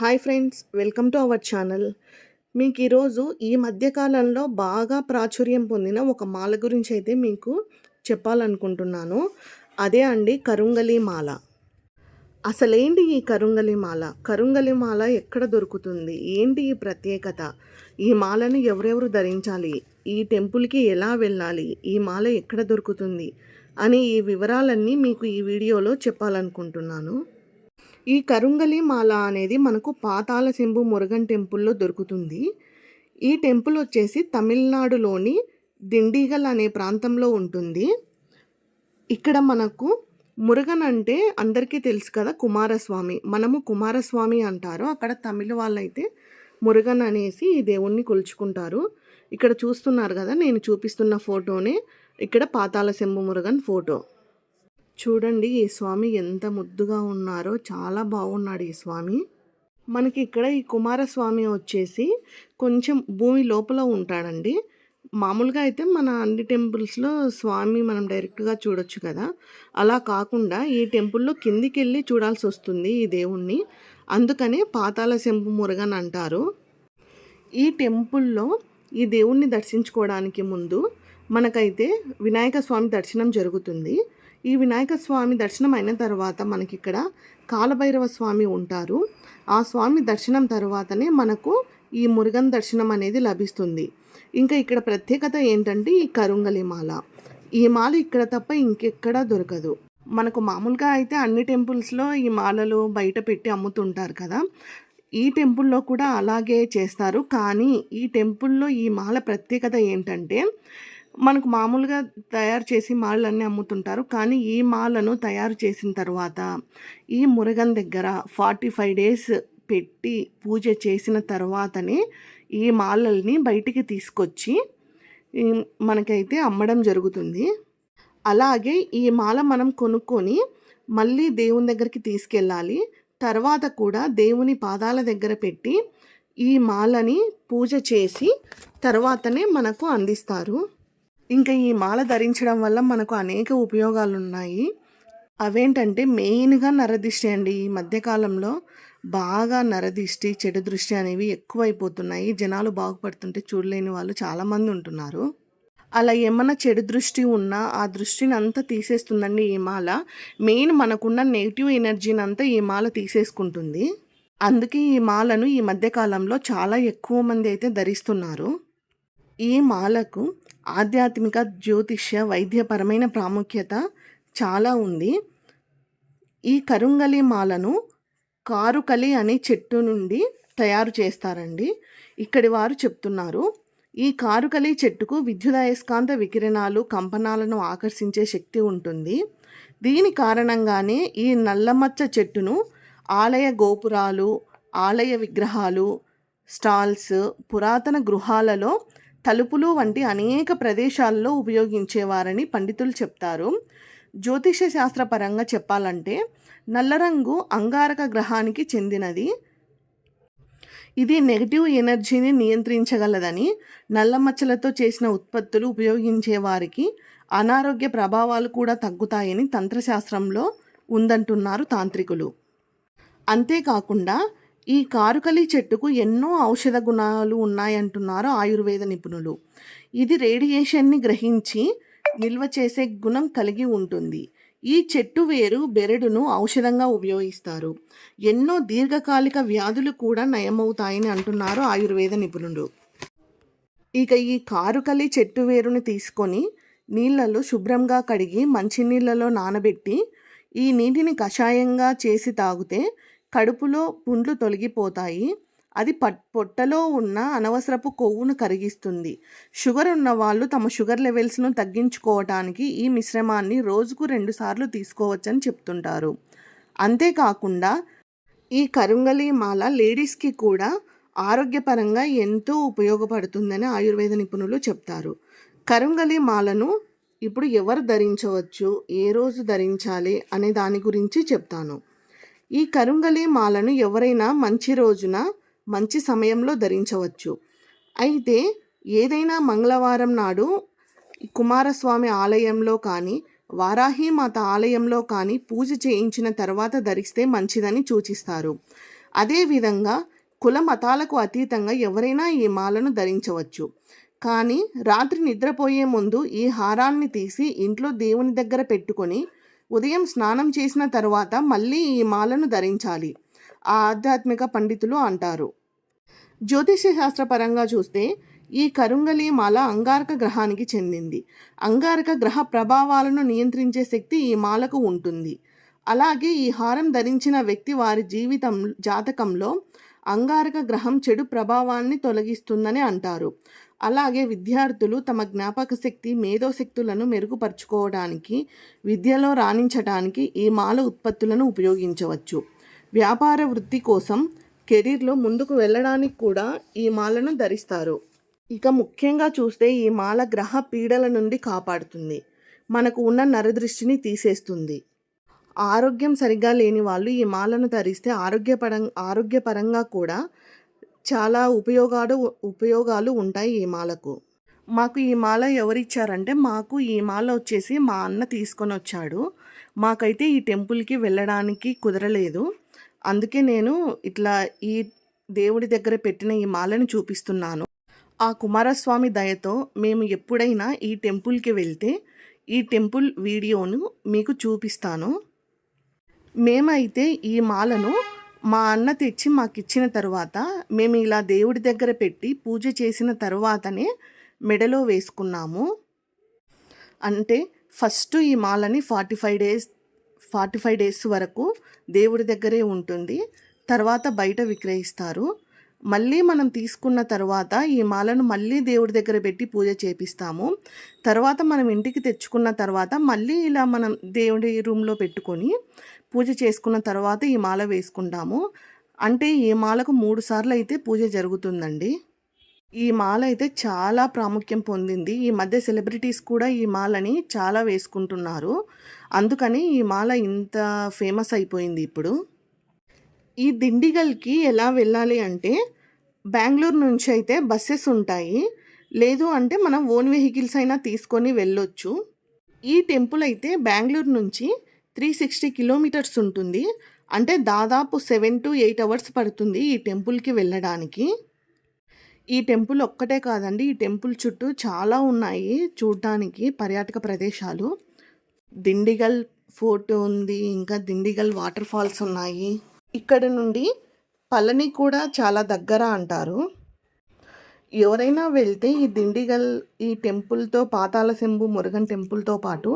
Hi friends welcome to our channel. మీకు ఈరోజు ఈ మధ్యకాలంలో బాగా ప్రాచుర్యం పొందిన ఒక మాల గురించి అయితే మీకు చెప్పాలనుకుంటున్నాను. అదే అండి కరుంగలి మాల. అసలేంటి ఈ కరుంగలి మాల? కరుంగలి మాల ఎక్కడ దొరుకుతుంది? ఏంటి ఈ ప్రత్యేకత? ఈ మాలను ఎవరెవరు ధరించాలి? ఈ టెంపుల్కి ఎలా వెళ్ళాలి? ఈ మాల ఎక్కడ దొరుకుతుంది? అని ఈ వివరాలన్నీ మీకు ఈ వీడియోలో చెప్పాలనుకుంటున్నాను. ఈ కరుంగలి మాల అనేది మనకు పాతాల శంభు మురుగన్ టెంపుల్లో దొరుకుతుంది. ఈ టెంపుల్ వచ్చేసి తమిళనాడులోని దిండిగల్ అనే ప్రాంతంలో ఉంటుంది. ఇక్కడ మనకు మురుగన్ అంటే అందరికీ తెలుసు కదా కుమారస్వామి. మనము కుమారస్వామి అంటారు. అక్కడ తమిళ వాళ్ళైతే మురుగన్ అనేసి ఈ దేవుణ్ణి కొలుచుకుంటారు. ఇక్కడ చూస్తున్నారు కదా నేను చూపిస్తున్న ఫోటోనే. ఇక్కడ పాతాల శంభు మురుగన్ ఫోటో. చూడండి ఈ స్వామి ఎంత ముద్దుగా ఉన్నారో చాలా బాగున్నాడు ఈ స్వామి. మనకి ఇక్కడ ఈ కుమారస్వామి వచ్చేసి కొంచెం భూమి లోపల ఉంటాడండి. మామూలుగా అయితే మన అన్ని టెంపుల్స్లో స్వామి మనం డైరెక్ట్గా చూడొచ్చు కదా. అలా కాకుండా ఈ టెంపుల్లో కిందికి వెళ్ళి చూడాల్సి వస్తుంది ఈ దేవుణ్ణి. అందుకనే పాతాల శంపు మురుగన్ అంటారు. ఈ టెంపుల్లో ఈ దేవుణ్ణి దర్శించుకోవడానికి ముందు మనకైతే వినాయక స్వామి దర్శనం జరుగుతుంది. ఈ వినాయక స్వామి దర్శనం అయిన తర్వాత మనకి ఇక్కడ కాలభైరవ స్వామి ఉంటారు. ఆ స్వామి దర్శనం తర్వాతనే మనకు ఈ మురుగన్ దర్శనం అనేది లభిస్తుంది. ఇంకా ఇక్కడ ప్రత్యేకత ఏంటంటే ఈ కరుంగలి మాల. ఈ మాల ఇక్కడ తప్ప ఇంకెక్కడా దొరకదు. మనకు మామూలుగా అయితే అన్ని టెంపుల్స్లో ఈ మాలలు బయట పెట్టి అమ్ముతుంటారు కదా. ఈ టెంపుల్లో కూడా అలాగే చేస్తారు. కానీ ఈ టెంపుల్లో ఈ మాల ప్రత్యేకత ఏంటంటే మనకు మామూలుగా తయారు చేసి మాలన్నీ అమ్ముతుంటారు. కానీ ఈ మాలను తయారు చేసిన తర్వాత ఈ మురగన్ దగ్గర ఫార్టీ ఫైవ్ డేస్ పెట్టి పూజ చేసిన తర్వాతనే ఈ మాలల్ని బయటికి తీసుకొచ్చి మనకైతే అమ్మడం జరుగుతుంది. అలాగే ఈ మాల మనం కొనుక్కొని మళ్ళీ దేవుని దగ్గరికి తీసుకెళ్ళాలి. తర్వాత కూడా దేవుని పాదాల దగ్గర పెట్టి ఈ మాలని పూజ చేసి తర్వాతనే మనకు అందిస్తారు. ఇంకా ఈ మాల ధరించడం వల్ల మనకు అనేక ఉపయోగాలు ఉన్నాయి అవేంటంటే మెయిన్గా నరదిష్టి అండి. ఈ మధ్యకాలంలో బాగా నరదిష్టి చెడు దృష్టి అనేవి ఎక్కువైపోతున్నాయి. జనాలు బాగుపడుతుంటే చూడలేని వాళ్ళు చాలామంది ఉంటున్నారు. అలా ఏమన్నా చెడు దృష్టి ఉన్నా ఆ దృష్టిని అంతా తీసేస్తుందండి ఈ మాల. మెయిన్ మనకున్న నెగిటివ్ ఎనర్జీని అంతా ఈ మాల తీసేసుకుంటుంది. అందుకే ఈ మాలను ఈ మధ్యకాలంలో చాలా ఎక్కువ మంది అయితే ధరిస్తున్నారు. ఈ మాలకు ఆధ్యాత్మిక జ్యోతిష్య వైద్యపరమైన ప్రాముఖ్యత చాలా ఉంది. ఈ కరుంగలి మాలను కారుకలి అనే చెట్టు నుండి తయారు చేస్తారండి. ఇక్కడి వారు చెప్తున్నారు ఈ కారుకలి చెట్టుకు విద్యుదయస్కాంత వికిరణాలు కంపనాలను ఆకర్షించే శక్తి ఉంటుంది. దీని కారణంగానే ఈ నల్లమచ్చ చెట్టును ఆలయ గోపురాలు ఆలయ విగ్రహాలు స్టాల్స్ పురాతన గృహాలలో తలుపులు వంటి అనేక ప్రదేశాల్లో ఉపయోగించేవారని పండితులు చెప్తారు. జ్యోతిష శాస్త్రపరంగా చెప్పాలంటే నల్లరంగు అంగారక గ్రహానికి చెందినది. ఇది నెగిటివ్ ఎనర్జీని నియంత్రించగలదని నల్ల మచ్చలతో చేసిన ఉత్పత్తులు ఉపయోగించే వారికి అనారోగ్య ప్రభావాలు కూడా తగ్గుతాయని తంత్రశాస్త్రంలో ఉందంటున్నారు తాంత్రికులు. అంతేకాకుండా ఈ కారుకలి చెట్టుకు ఎన్నో ఔషధ గుణాలు ఉన్నాయంటున్నారు ఆయుర్వేద నిపుణులు. ఇది రేడియేషన్ని గ్రహించి నిల్వ చేసే గుణం కలిగి ఉంటుంది. ఈ చెట్టు వేరు బెరడును ఔషధంగా ఉపయోగిస్తారు. ఎన్నో దీర్ఘకాలిక వ్యాధులు కూడా నయమవుతాయని అంటున్నారు ఆయుర్వేద నిపుణులు. ఇక ఈ కారుకలి చెట్టు వేరుని తీసుకొని నీళ్ళలో శుభ్రంగా కడిగి మంచినీళ్ళలో నానబెట్టి ఈ నీటిని కషాయంగా చేసి తాగితే కడుపులో పుండ్లు తొలగిపోతాయి. అది పట్ పొట్టలో ఉన్న అనవసరపు కొవ్వును కరిగిస్తుంది. షుగర్ ఉన్న వాళ్ళు తమ షుగర్ లెవెల్స్ను తగ్గించుకోవటానికి ఈ మిశ్రమాన్ని రోజుకు రెండుసార్లు తీసుకోవచ్చని చెప్తుంటారు. అంతేకాకుండా ఈ కరుంగలి మాల లేడీస్కి కూడా ఆరోగ్యపరంగా ఎంతో ఉపయోగపడుతుందని ఆయుర్వేద నిపుణులు చెప్తారు. కరుంగలి మాలను ఇప్పుడు ఎవరు ధరించవచ్చు? ఏ రోజు ధరించాలి? అనే దాని గురించి చెప్తాను. ఈ కరుంగలి మాలను ఎవరైనా మంచి రోజున మంచి సమయంలో ధరించవచ్చు. అయితే ఏదైనా మంగళవారం నాడు కుమారస్వామి ఆలయంలో కానీ వారాహి మాత ఆలయంలో కానీ పూజ చేయించిన తర్వాత ధరిస్తే మంచిదని సూచిస్తారు. అదేవిధంగా కుల మతాలకు అతీతంగా ఎవరైనా ఈ మాలను ధరించవచ్చు. కానీ రాత్రి నిద్రపోయే ముందు ఈ హారాన్ని తీసి ఇంట్లో దేవుని దగ్గర పెట్టుకొని ఉదయం స్నానం చేసిన తర్వాత మళ్ళీ ఈ మాలను ధరించాలి ఆధ్యాత్మిక పండితులు అంటారు. జ్యోతిష్య శాస్త్రపరంగా చూస్తే ఈ కరుంగలి మాల అంగారక గ్రహానికి చెందింది. అంగారక గ్రహ ప్రభావాలను నియంత్రించే శక్తి ఈ మాలకు ఉంటుంది. అలాగే ఈ హారం ధరించిన వ్యక్తి వారి జీవితం జాతకంలో అంగారక గ్రహం చెడు ప్రభావాన్ని తొలగిస్తుందని అంటారు. అలాగే విద్యార్థులు తమ జ్ఞాపక శక్తి మేధోశక్తులను మెరుగుపరుచుకోవడానికి విద్యలో రాణించడానికి ఈ మాల ఉత్పత్తులను ఉపయోగించవచ్చు. వ్యాపార వృత్తి కోసం కెరీర్లో ముందుకు వెళ్ళడానికి కూడా ఈ మాలను ధరిస్తారు. ఇక ముఖ్యంగా చూస్తే ఈ మాల గ్రహ పీడల నుండి కాపాడుతుంది. మనకు ఉన్న నరదృష్టిని తీసేస్తుంది. ఆరోగ్యం సరిగ్గా లేని వాళ్ళు ఈ మాలను ధరిస్తే ఆరోగ్యపరం ఆరోగ్యపరంగా కూడా చాలా ఉపయోగాలు ఉపయోగాలు ఉంటాయి ఈ మాలకు. మాకు ఈ మాల ఎవరిచ్చారంటే మాకు ఈ మాల వచ్చేసి మా అన్న తీసుకొని వచ్చాడు. మాకైతే ఈ టెంపుల్కి వెళ్ళడానికి కుదరలేదు. అందుకే నేను ఇట్లా ఈ దేవుడి దగ్గర పెట్టిన ఈ మాలను చూపిస్తున్నాను. ఆ కుమారస్వామి దయతో మేము ఎప్పుడైనా ఈ టెంపుల్కి వెళ్తే ఈ టెంపుల్ వీడియోను మీకు చూపిస్తాను. మేమైతే ఈ మాలను మా అన్న తెచ్చి మాకు ఇచ్చిన తర్వాత మేము ఇలా దేవుడి దగ్గర పెట్టి పూజ చేసిన తర్వాతనే మెడలో వేసుకున్నాము. అంటే ఫస్ట్ ఈ మాలని forty five days forty five days వరకు దేవుడి దగ్గరే ఉంటుంది. తర్వాత బయట విక్రయిస్తారు. మళ్ళీ మనం తీసుకున్న తర్వాత ఈ మాలను మళ్ళీ దేవుడి దగ్గర పెట్టి పూజ చేపిస్తాము. తర్వాత మనం ఇంటికి తెచ్చుకున్న తర్వాత మళ్ళీ ఇలా మనం దేవుడి రూమ్లో పెట్టుకొని పూజ చేసుకున్న తర్వాత ఈ మాల వేసుకుంటాము. అంటే ఈ మాలకు మూడు సార్లు అయితే పూజ జరుగుతుందండి. ఈ మాల అయితే చాలా ప్రాముఖ్యం పొందింది. ఈ మధ్య సెలబ్రిటీస్ కూడా ఈ మాలని చాలా వేసుకుంటున్నారు. అందుకని ఈ మాల ఇంత ఫేమస్ అయిపోయింది ఇప్పుడు. ఈ దిండిగల్కి ఎలా వెళ్ళాలి అంటే బెంగళూరు నుంచి అయితే బస్సెస్ ఉంటాయి. లేదు అంటే మనం ఓన్ వెహికల్స్ అయినా తీసుకొని వెళ్ళొచ్చు. ఈ టెంపుల్ అయితే బెంగళూరు నుంచి త్రీ సిక్స్టీ కిలోమీటర్స్ ఉంటుంది. అంటే దాదాపు సెవెన్ టు ఎయిట్ అవర్స్ పడుతుంది ఈ టెంపుల్కి వెళ్ళడానికి. ఈ టెంపుల్ ఒక్కటే కాదండి ఈ టెంపుల్ చుట్టూ చాలా ఉన్నాయి చూడటానికి పర్యాటక ప్రదేశాలు. దిండిగల్ ఫోర్ట్ ఉంది ఇంకా దిండిగల్ వాటర్ ఫాల్స్ ఉన్నాయి. ఇక్కడ నుండి పళని కూడా చాలా దగ్గర అంటారు. ఎవరైనా వెళ్తే ఈ దిండిగల్ ఈ టెంపుల్తో పాతాల శంభు మురుగన్ టెంపుల్తో పాటు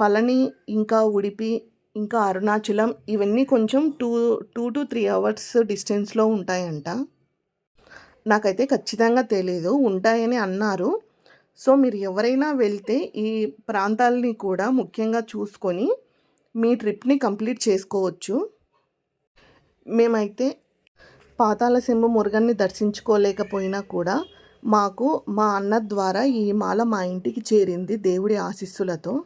పళని ఇంకా ఉడిపి ఇంకా అరుణాచలం ఇవన్నీ కొంచెం two two to three hours డిస్టెన్స్లో ఉంటాయంట. నాకైతే ఖచ్చితంగా తెలియదు ఉంటాయని అన్నారు. సో మీరు ఎవరైనా వెళ్తే ఈ ప్రాంతాలని కూడా ముఖ్యంగా చూసుకొని మీ ట్రిప్ని కంప్లీట్ చేసుకోవచ్చు. మేమైతే పాతాల సింహ మురుగన్ని దర్శించుకోలేకపోయినా కూడా మాకు మా అన్న ద్వారా ఈ మాల మా ఇంటికి చేరింది దేవుడి ఆశీస్సులతో.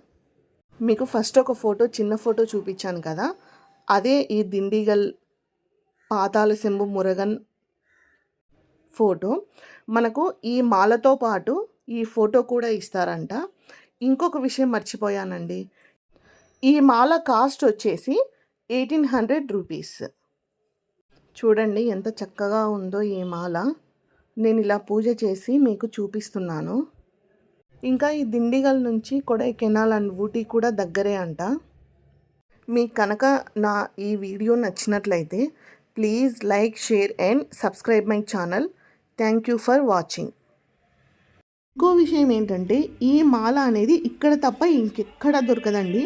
మీకు ఫస్ట్ ఒక ఫోటో చిన్న ఫోటో చూపించాను కదా. అదే ఈ దిండిగల్ పాతాల సింబు మురగన్ ఫోటో. మనకు ఈ మాలతో పాటు ఈ ఫోటో కూడా ఇస్తారంట. ఇంకొక విషయం మర్చిపోయానండి. ఈ మాల కాస్ట్ వచ్చేసి ఎయిటీన్ హండ్రెడ్ రూపీస్. చూడండి ఎంత చక్కగా ఉందో ఈ మాల. నేను ఇలా పూజ చేసి మీకు చూపిస్తున్నాను. ఇంకా ఈ దిండిగల్ నుంచి కొడైకెనాల్ అండ్ ఊటీ కూడా దగ్గరే అంట. మీకు కనుక నా ఈ వీడియో నచ్చినట్లయితే please like share and subscribe my channel. Thank you for watching. ఇంకో విషయం ఏంటంటే ఈ మాల అనేది ఇక్కడ తప్ప ఇంకెక్కడ దొరకదండి.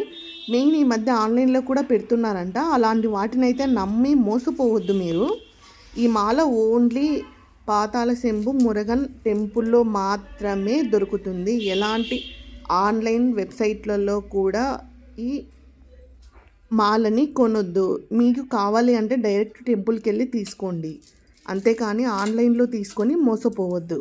నేను ఈ మధ్య ఆన్లైన్లో కూడా పెడుతున్నారంట. అలాంటి వాటినైతే నమ్మి మోసపోవద్దు మీరు. ఈ మాల ఓన్లీ పాతాల శంభు మురగన్ టెంపుల్లో మాత్రమే దొరుకుతుంది. ఎలాంటి ఆన్లైన్ వెబ్సైట్లలో కూడా ఈ మాలని కొనొద్దు. మీకు కావాలి అంటే డైరెక్ట్ టెంపుల్కి వెళ్ళి తీసుకోండి. అంతేకాని ఆన్లైన్లో తీసుకొని మోసపోవద్దు.